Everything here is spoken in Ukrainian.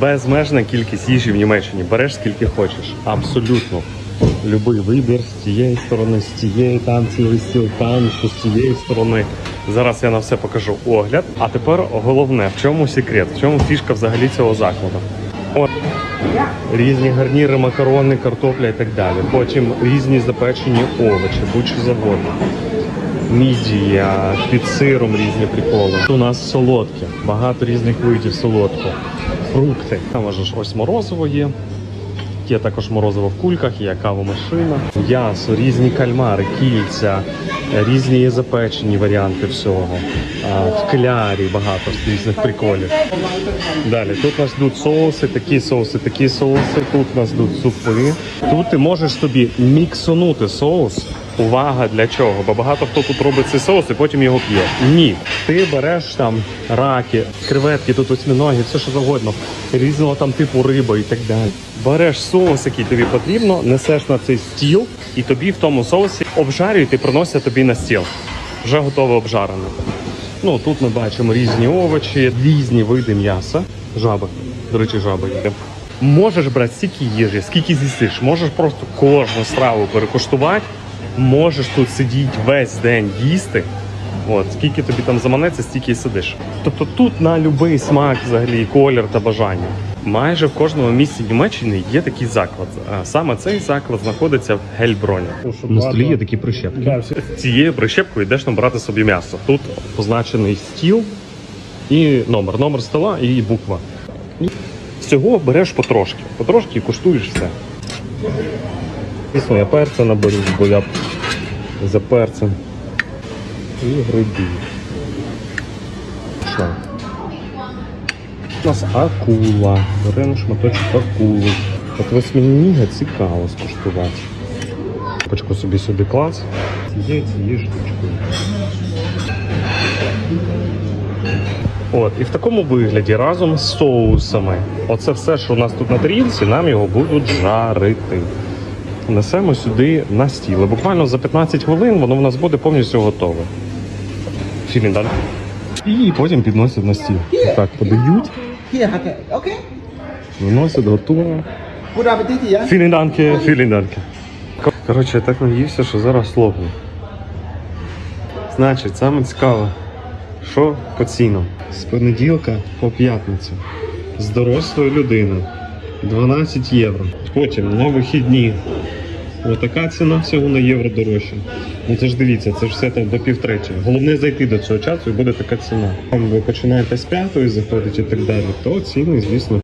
безмежна кількість їжі в Німеччині. Береш скільки хочеш. Абсолютно. Любий вибір з тієї сторони, з тієї, там цілий стіл, там що з тієї сторони. Зараз я на все покажу огляд. А тепер головне, в чому секрет, в чому фішка взагалі цього закладу. От різні гарніри, макарони, картопля і так далі. Потім різні запечені овочі, будь-що завгодно. Мідія, під сиром різні приколи. Тут у нас солодке, багато різних видів солодкого. Фрукти. Там аж ось морозиво є. Є також морозиво в кульках, є кавомашина, м'ясо, різні кальмари, кільця, різні є запечені варіанти всього. В клярі багато різних приколів. Далі тут у нас йдуть соуси, такі соуси, такі соуси. Тут у нас йдуть супи. Тут ти можеш собі міксонути соус. Увага для чого? Бо багато хто тут робить цей соус і потім його п'є. Ні, ти береш там раки, креветки, тут осьминоги, все що завгодно, різного там типу риби і так далі. Береш соус, який тобі потрібно, несеш на цей стіл, і тобі в тому соусі обжарюють і приносять тобі на стіл. Вже готове обжарене. Ну тут ми бачимо різні овочі, різні види м'яса. Жаби. До речі, жаби є. Можеш брати стільки їжі, скільки з'їсиш, можеш просто кожну страву перекуштувати, можеш тут сидіти весь день їсти. От, скільки тобі там заманеться, стільки і сидиш. Тобто тут на будь-який смак, взагалі, колір та бажання. Майже в кожному місці Німеччини є такий заклад. Саме цей заклад знаходиться в Гельброні. На столі є такі прищепки. Цією прищепкою йдеш набрати собі м'ясо. Тут позначений стіл і номер. Номер стола і буква. Всього береш потрошки. Потрошки і куштуєш все. Звісно, я перця наберу, бо я за перцем. І гриби. Що? У нас акула. Беремо шматочок акули. От восьминіга цікаво скуштувати. Пачку собі сюди клас. Цією цією штучкою. От, і в такому вигляді разом з соусами. Оце все, що у нас тут на тарілці, нам його будуть жарити. Несемо сюди на стіл. Буквально за 15 хвилин воно в нас буде повністю готове. Філіндан. І потім підносять на стіл. Так, подають, Hier hat er. Okay. виносять, готово. Guten Appetit, ja? Філінданки, філінданки. Коротше, я так наївся, що зараз лопну. Значить, саме цікаве, що по цінам. З понеділка по п'ятницю. З дорослою людиною 12 євро. Потім на вихідні. Отака ціна всього на євро дорожча. Ну це ж дивіться, це ж все там до півтречі. Головне зайти до цього часу і буде така ціна. Там ви починаєте з п'ятої заходити і так далі, то ціни, звісно,